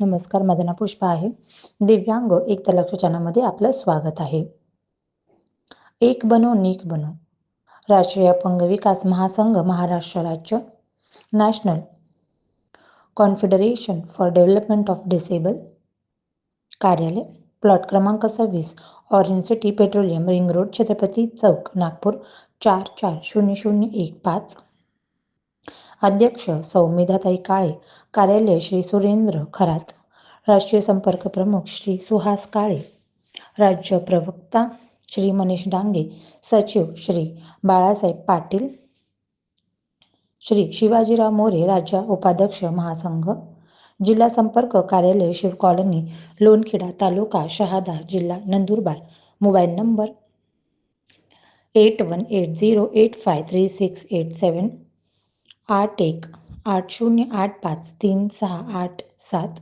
नमस्कार माझं नाव पुष्पा आहे. दिव्यांग एक तलक्ष चॅनलमध्ये आपलं स्वागत आहे. एक बनो नीक बनो. राष्ट्रीय अपंग विकास महासंघ महाराष्ट्र राज्य. National confederation for development of disable. कार्यालय प्लॉट क्रमांक सव्वीस orange city petroleum ring road Chhatrapati Chowk Nagpur चार चार शून्य शून्य एक पाच. अध्यक्ष सौमिधाताई काळे कार्यालय श्री सुरेंद्र खरात राष्ट्रीय संपर्क प्रमुख श्री सुहास काळे राज्य प्रवक्ता श्री मनीष डांगे सचिव श्री बाळासाहेब पाटील श्री शिवाजीराव मोरे राज्य उपाध्यक्ष महासंघ जिल्हा संपर्क कार्यालय शिव कॉलनी लोणखेडा तालुका शहादा जिल्हा Nandurbar mobile number eight one eight zero eight five three six eight seven आठ एक आठ शून्य आठ पाच तीन सहा आठ सात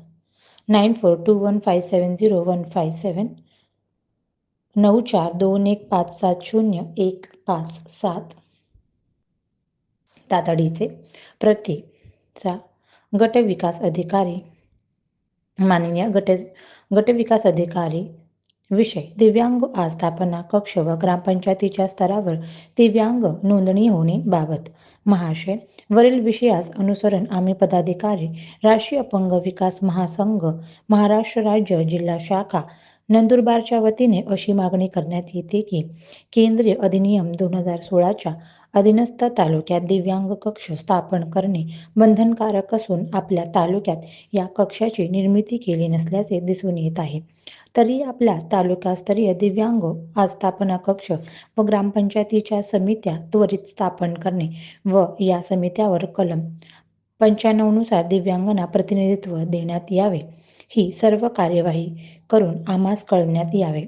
nine four two one five seven zero one five seven नऊ चार दोन एक पाच सात शून्य एक पाच सात तातडीचे प्रतीचा गटविकास अधिकारी माननीय गट गटविकास अधिकारी विषय. दिव्यांग आस्थापना कक्ष व ग्रामपंचायतीच्या स्तरावर दिव्यांग नोंदणी होणे बाबत. महाशय वरील विषयास अनुसरण आम्ही पदाधिकारी राष्ट्रीय अपंग विकास महासंघ महाराष्ट्र राज्य जिल्हा शाखा नंदुरबारच्या वतीने अशी मागणी करण्यात येते की केंद्रीय अधिनियम दोन हजार सोळाच्या अधीनस्थ तालुक्यात दिव्यांग कक्ष स्थापन करणे बंधनकारक असून आपल्या तालुक्यात या कक्षाची निर्मिती केली नसल्याचे दिसून येत आहे. तरी आपल्या तालुकास्तरीय दिव्यांग आस्थापना कक्ष व ग्रामपंचायतीच्या समित्या त्वरित स्थापन करणे व या समित्यावर कलम पंच्याण्णवनुसार दिव्यांगांना प्रतिनिधित्व देण्यात यावे. ही सर्व कार्यवाही करून आम्हास कळवण्यात यावे.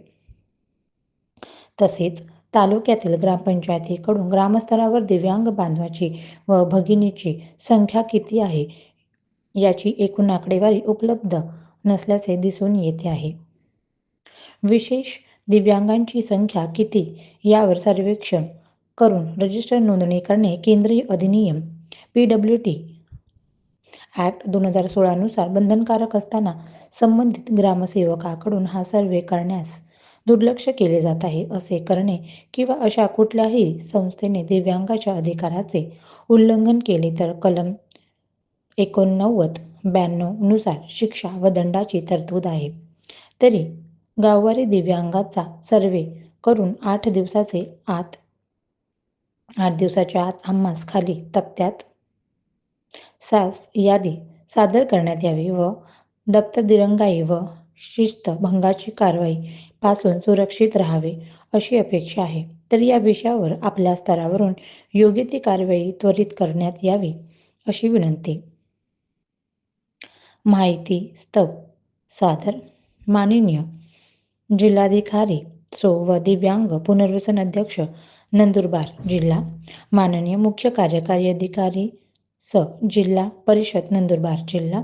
तसेच तालुक्यातील ग्रामपंचायतीकडून ग्रामस्तरावर दिव्यांग बांधवाची व भगिनीची संख्या किती आहे? याची एकूण आकडेवारी उपलब्ध नसल्याचे दिसून येते आहे. विशेष दिव्यांगांची संख्या किती? यावर सर्वेक्षण करून रजिस्टर नोंदणी करणे केंद्रीय अधिनियम पी डब्ल्यू टी ॲक्ट दोन हजार सोळानुसार बंधनकारक असताना संबंधित ग्रामसेवकाकडून हा सर्वे करण्यास दुर्लक्ष केले जात आहे असे करणे किंवा अशा कुठल्याही संस्थेने दिव्यांगाच्या अधिकाराचे उल्लंघन केले तर कलम एकोणनव्वद ब्याण्णवनुसार शिक्षा व दंडाची तरतूद आहे. तरी गाववारी दिव्यांगाचा सर्वे करून आठ दिवसाचे आत आठ दिवसाच्या आत आम्हास खाली तक्त्यात सास यादी सादर करण्यात यावी व दप्तर दिरंगाई व शिस्त भंगाची कारवाई पासून सुरक्षित राहावे अशी अपेक्षा आहे. तर या विषयावर आपल्या स्तरावरून योग्य ती कारवाई त्वरित करण्यात यावी अशी विनंती. माहिती स्तव सादर माननीय जिल्हाधिकारी सो व दिव्यांग पुनर्वसन अध्यक्ष नंदुरबार जिल्हा माननीय मुख्य कार्यकारी अधिकारी स. जिल्हा परिषद नंदुरबार जिल्हा.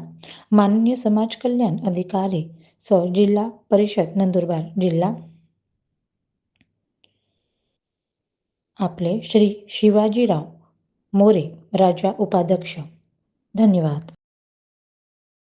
माननीय समाज कल्याण अधिकारी स. जिल्हा परिषद नंदुरबार जिल्हा. आपले श्री शिवाजीराव मोरे राजा उपाध्यक्ष. धन्यवाद.